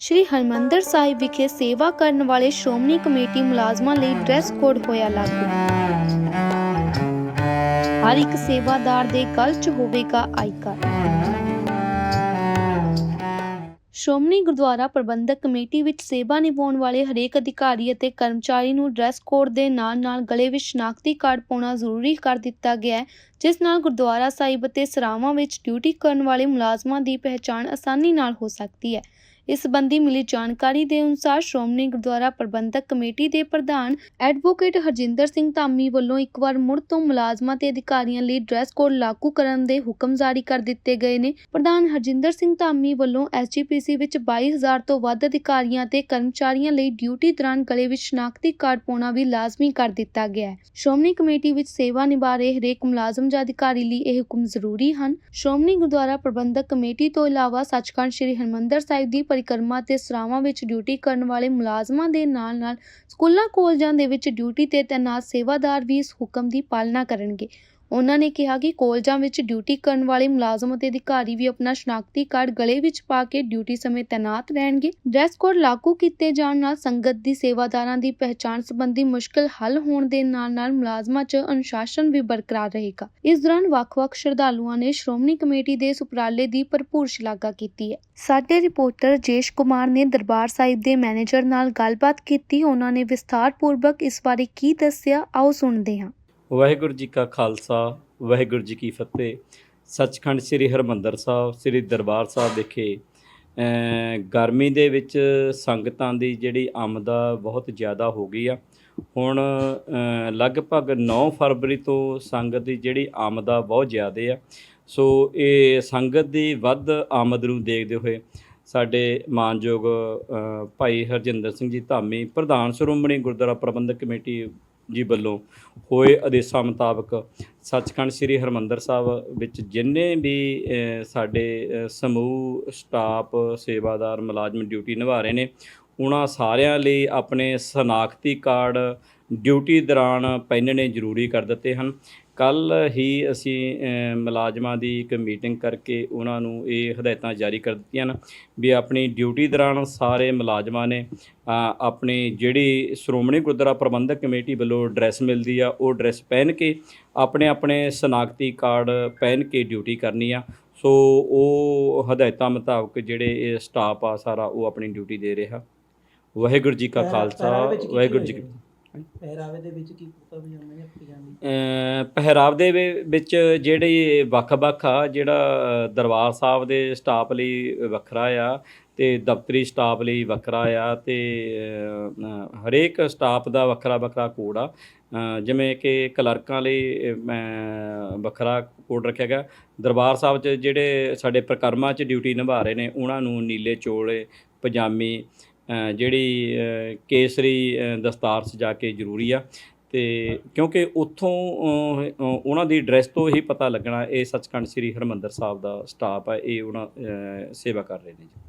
ਸ਼੍ਰੀ ਹਰਮੰਦਰ ਸਾਹਿਬ ਵਿਖੇ ਸੇਵਾ ਕਰਨ ਵਾਲੇ ਸ਼੍ਰੋਮਣੀ ਕਮੇਟੀ ਮੁਲਾਜ਼ਮਾਂ ਲਈ ਡਰੈਸ ਕੋਡ ਹੋਇਆ ਲਾਗੂ। ਹਰ ਇੱਕ ਸੇਵਾਦਾਰ ਦੇ ਗਲ 'ਚ ਹੋਵੇਗਾ I card. Shiromani Gurdwara Prabandhak committee ਵਿੱਚ ਸੇਵਾ ਨਿਭਾਉਣ ਵਾਲੇ ਹਰੇਕ ਅਧਿਕਾਰੀ ਅਤੇ ਕਰਮਚਾਰੀ ਨੂੰ ਡਰੈਸ ਕੋਡ ਦੇ ਨਾਲ-ਨਾਲ ਗਲੇ ਵਿੱਚ ਸ਼ਨਾਖਤੀ ਕਾਰਡ ਪਾਉਣਾ ਜ਼ਰੂਰੀ ਕਰ ਦਿੱਤਾ ਗਿਆ ਹੈ, ਜਿਸ ਨਾਲ ਗੁਰਦੁਆਰਾ ਸਾਹਿਬ ਅਤੇ ਸਰਾਵਾਂ ਵਿੱਚ ਡਿਊਟੀ ਕਰਨ ਵਾਲੇ ਮੁਲਾਜ਼ਮਾਂ ਦੀ ਪਹਿਚਾਣ ਆਸਾਨੀ ਨਾਲ ਹੋ ਸਕਦੀ ਹੈ। ਇਸ ਸੰਬੰਧੀ ਮਿਲੀ ਜਾਣਕਾਰੀ ਦੇ ਅਨੁਸਾਰ ਸ਼੍ਰੋਮਣੀ ਗੁਰਦੁਆਰਾ ਪ੍ਰਬੰਧਕ ਕਮੇਟੀ ਦੇ ਪ੍ਰਧਾਨ ਐਡਵੋਕੇਟ ਹਰਜਿੰਦਰ ਸਿੰਘ ਧਾਮੀ ਵੱਲੋਂ ਇੱਕ ਵਾਰ ਮੁੜ ਤੋਂ ਮੁਲਾਜ਼ਮਾਂ ਤੇ ਅਧਿਕਾਰੀਆਂ ਲਈ ਡਰੈਸ ਕੋਡ ਲਾਗੂ ਕਰਨ ਦੇ ਹੁਕਮ ਜਾਰੀ ਕਰ ਦਿੱਤੇ ਗਏ ਨੇ। ਪ੍ਰਧਾਨ ਹਰਜਿੰਦਰ ਸਿੰਘ ਧਾਮੀ ਵੱਲੋਂ ਐਸਜੀਪੀਸੀ ਵਿੱਚ 22000 ਤੋਂ ਵੱਧ ਅਧਿਕਾਰੀਆਂ ਤੇ ਕਰਮਚਾਰੀਆਂ ਲਈ ਡਿਊਟੀ ਦੌਰਾਨ ਗਲੇ ਵਿੱਚ ਸ਼ਨਾਖਤੀ ਕਾਰਡ ਪਾਉਣਾ ਵੀ ਲਾਜ਼ਮੀ ਕਰ ਦਿੱਤਾ ਗਿਆ ਹੈ। ਸ਼੍ਰੋਮਣੀ ਕਮੇਟੀ ਵਿੱਚ ਸੇਵਾ ਨਿਭਾ ਰਹੇ ਹਰੇਕ ਮੁਲਾਜ਼ਮ ਜਾਂ ਅਧਿਕਾਰੀ ਲਈ ਇਹ ਹੁਕਮ ਜ਼ਰੂਰੀ ਹਨ। ਸ਼੍ਰੋਮਣੀ ਗੁਰਦੁਆਰਾ ਪ੍ਰਬੰਧਕ ਕਮੇਟੀ ਤੋਂ ਇਲਾਵਾ ਸੱਚਖੰਡ ਸ੍ਰੀ ਹਰਿਮੰਦਰ ਸਾਹਿਬ ਦੀ ਪਰਿਕਰਮਾ ਤੇ ਸਰਾਵਾਂ ਵਿੱਚ ਡਿਊਟੀ ਕਰਨ ਵਾਲੇ ਮੁਲਾਜ਼ਮਾਂ ਦੇ ਨਾਲ-ਨਾਲ ਸਕੂਲਾਂ, ਕਾਲਜਾਂ ਦੇ ਵਿੱਚ ਡਿਊਟੀ ਤੇ ਤੈਨਾਤ ਸੇਵਾਦਾਰ ਵੀ ਇਸ ਹੁਕਮ ਦੀ ਪਾਲਣਾ ਕਰਨਗੇ। ਉਹਨਾਂ ਨੇ ਕਿਹਾ ਕਿ ਕੋਲਜਾਂ ਵਿੱਚ ਡਿਊਟੀ ਕਰਨ ਵਾਲੇ ਮੁਲਾਜ਼ਮ ਅਤੇ ਅਧਿਕਾਰੀ ਵੀ ਆਪਣਾ ਸ਼ਨਾਖਤੀ ਕਾਰਡ ਗਲੇ ਵਿੱਚ ਪਾ ਕੇ ਡਿਊਟੀ ਸਮੇਂ ਤੈਨਾਤ ਰਹਿਣਗੇ। ਡਰੈਸ ਕੋਡ ਲਾਗੂ ਕੀਤੇ ਜਾਣ ਨਾਲ ਸੰਗਤ ਦੀ ਸੇਵਾਦਾਰਾਂ ਦੀ ਪਹਿਚਾਣ ਸੰਬੰਧੀ ਮੁਸ਼ਕਲ ਹੱਲ ਹੋਣ ਦੇ ਨਾਲ-ਨਾਲ ਮੁਲਾਜ਼ਮਾਂ 'ਚ ਅਨੁਸ਼ਾਸਨ ਵੀ ਬਰਕਰਾਰ ਰਹੇਗਾ। ਇਸ ਦੌਰਾਨ ਵੱਖ-ਵੱਖ ਸ਼ਰਧਾਲੂਆਂ ਨੇ ਸ਼੍ਰੋਮਣੀ ਕਮੇਟੀ ਦੇ ਸੁਪਰਾਲੇ ਦੀ ਭਰਪੂਰ ਸ਼ਲਾਘਾ ਕੀਤੀ ਹੈ। ਸਾਡੇ ਰਿਪੋਰਟਰ ਜੇਸ਼ ਕੁਮਾਰ ਨੇ ਦਰਬਾਰ ਸਾਹਿਬ ਦੇ ਮੈਨੇਜਰ ਨਾਲ ਗੱਲਬਾਤ ਕੀਤੀ। ਉਹਨਾਂ ਨੇ ਵਿਸਥਾਰਪੂਰਵਕ ਇਸ ਬਾਰੇ ਕੀ ਦੱਸਿਆ, ਆਓ ਸੁਣਦੇ ਹਾਂ। ਵਾਹਿਗੁਰੂ ਜੀ ਕਾ ਖਾਲਸਾ, ਵਾਹਿਗੁਰੂ ਜੀ ਕੀ ਫਤਿਹ। ਸੱਚਖੰਡ ਸ੍ਰੀ ਹਰਮੰਦਰ ਸਾਹਿਬ, ਸ੍ਰੀ ਦਰਬਾਰ ਸਾਹਿਬ ਵਿਖੇ ਗਰਮੀ ਦੇ ਵਿੱਚ ਸੰਗਤਾਂ ਦੀ ਜਿਹੜੀ ਆਮਦਾ ਬਹੁਤ ਜ਼ਿਆਦਾ ਹੋ ਗਈ ਆ। ਹੁਣ ਲਗਭਗ 9 ਫਰਵਰੀ ਤੋਂ ਸੰਗਤ ਦੀ ਜਿਹੜੀ ਆਮਦਾ ਬਹੁਤ ਜ਼ਿਆਦਾ ਆ। ਸੋ ਇਹ ਸੰਗਤ ਦੀ ਵੱਧ ਆਮਦ ਨੂੰ ਦੇਖਦੇ ਹੋਏ ਸਾਡੇ ਮਾਨਯੋਗ ਭਾਈ ਹਰਜਿੰਦਰ ਸਿੰਘ ਜੀ ਧਾਮੀ, ਪ੍ਰਧਾਨ ਸ਼੍ਰੋਮਣੀ ਗੁਰਦੁਆਰਾ ਪ੍ਰਬੰਧਕ ਕਮੇਟੀ ਜੀ ਵੱਲੋਂ ਹੋਏ ਆਦੇਸ਼ਾਂ ਮੁਤਾਬਕ ਸੱਚਖੰਡ ਸ੍ਰੀ ਹਰਮੰਦਰ ਸਾਹਿਬ ਵਿੱਚ ਜਿੰਨੇ ਵੀ ਸਾਡੇ ਸਮੂਹ, ਸਟਾਫ, ਸੇਵਾਦਾਰ ਮੁਲਾਜ਼ਮ ਡਿਊਟੀ ਨਿਭਾ ਰਹੇ ਨੇ, ਉਹਨਾਂ ਸਾਰਿਆਂ ਲਈ ਆਪਣੇ ਸਨਾਖਤੀ ਕਾਰਡ ਡਿਊਟੀ ਦੌਰਾਨ ਪਹਿਨਣੇ ਜ਼ਰੂਰੀ ਕਰ ਦਿੱਤੇ ਹਨ। ਕੱਲ ਹੀ ਅਸੀਂ ਮੁਲਾਜ਼ਮਾਂ ਦੀ ਇੱਕ ਮੀਟਿੰਗ ਕਰਕੇ ਉਹਨਾਂ ਨੂੰ ਇਹ ਹਦਾਇਤਾਂ ਜਾਰੀ ਕਰ ਦਿੱਤੀਆਂ ਹਨ ਵੀ ਆਪਣੀ ਡਿਊਟੀ ਦੌਰਾਨ ਸਾਰੇ ਮੁਲਾਜ਼ਮਾਂ ਨੇ ਆਪਣੀ ਜਿਹੜੀ ਸ਼੍ਰੋਮਣੀ ਗੁਰਦੁਆਰਾ ਪ੍ਰਬੰਧਕ ਕਮੇਟੀ ਵੱਲੋਂ ਡਰੈਸ ਮਿਲਦੀ ਆ ਉਹ ਡਰੈਸ ਪਹਿਨ ਕੇ ਆਪਣੇ ਆਪਣੇ ਸਨਾਖਤੀ ਕਾਰਡ ਪਹਿਨ ਕੇ ਡਿਊਟੀ ਕਰਨੀ ਆ ਸੋ ਉਹ ਹਦਾਇਤਾਂ ਮੁਤਾਬਕ ਜਿਹੜੇ ਇਹ ਸਟਾਫ ਆ ਸਾਰਾ ਉਹ ਆਪਣੀ ਡਿਊਟੀ ਦੇ ਰਿਹਾ ਵਾਹਿਗੁਰੂ ਜੀ ਕਾ ਖਾਲਸਾ ਵਾਹਿਗੁਰੂ ਜੀ ਕੀ? ਪਹਿਰਾਵੇ ਦੇ ਵਿੱਚ ਕੀ ਕੁੜਤਾ ਪਜਾਮਾ ਜਾਂ ਪਜਾਮੀ? ਪਹਿਰਾਵ ਦੇ ਵਿੱਚ ਜਿਹੜੇ ਵੱਖ-ਵੱਖ ਆ, ਜਿਹੜਾ ਦਰਬਾਰ ਸਾਹਿਬ ਦੇ ਸਟਾਫ ਲਈ ਵੱਖਰਾ ਆ ਤੇ ਦਫ਼ਤਰੀ ਸਟਾਫ ਲਈ ਵੱਖਰਾ ਆ ਤੇ ਹਰੇਕ ਸਟਾਫ ਦਾ ਵੱਖਰਾ ਵੱਖਰਾ ਕੋਡ ਆ। ਜਿਵੇਂ ਕਿ ਕਲਰਕਾਂ ਲਈ ਮੈਂ ਵੱਖਰਾ ਕੋਡ ਰੱਖਿਆ ਗਿਆ। ਦਰਬਾਰ ਸਾਹਿਬ 'ਚ ਜਿਹੜੇ ਸਾਡੇ ਪ੍ਰਕਰਮਾਂ 'ਚ ਡਿਊਟੀ ਨਿਭਾ ਰਹੇ ਨੇ, ਉਹਨਾਂ ਨੂੰ ਨੀਲੇ, ਚੋਲੇ, ਪਜਾਮੀ ਜਿਹੜੀ ਕੇਸਰੀ ਅ, ਦਸਤਾਰ ਸਜਾ ਕੇ ਜ਼ਰੂਰੀ ਆ। ਤੇ ਕਿਉਂਕਿ ਉੱਥੋਂ ਉਹਨਾਂ ਦੀ ਡਰੈਸ ਤੋਂ ਹੀ ਪਤਾ ਲੱਗਣਾ ਇਹ ਸੱਚਖੰਡ ਸ੍ਰੀ ਹਰਮੰਦਰ ਸਾਹਿਬ ਦਾ ਸਟਾਫ ਆ ਇਹ ਉਹਨਾਂ ਸੇਵਾ ਕਰ ਰਹੇ ਨੇ ਜੀ।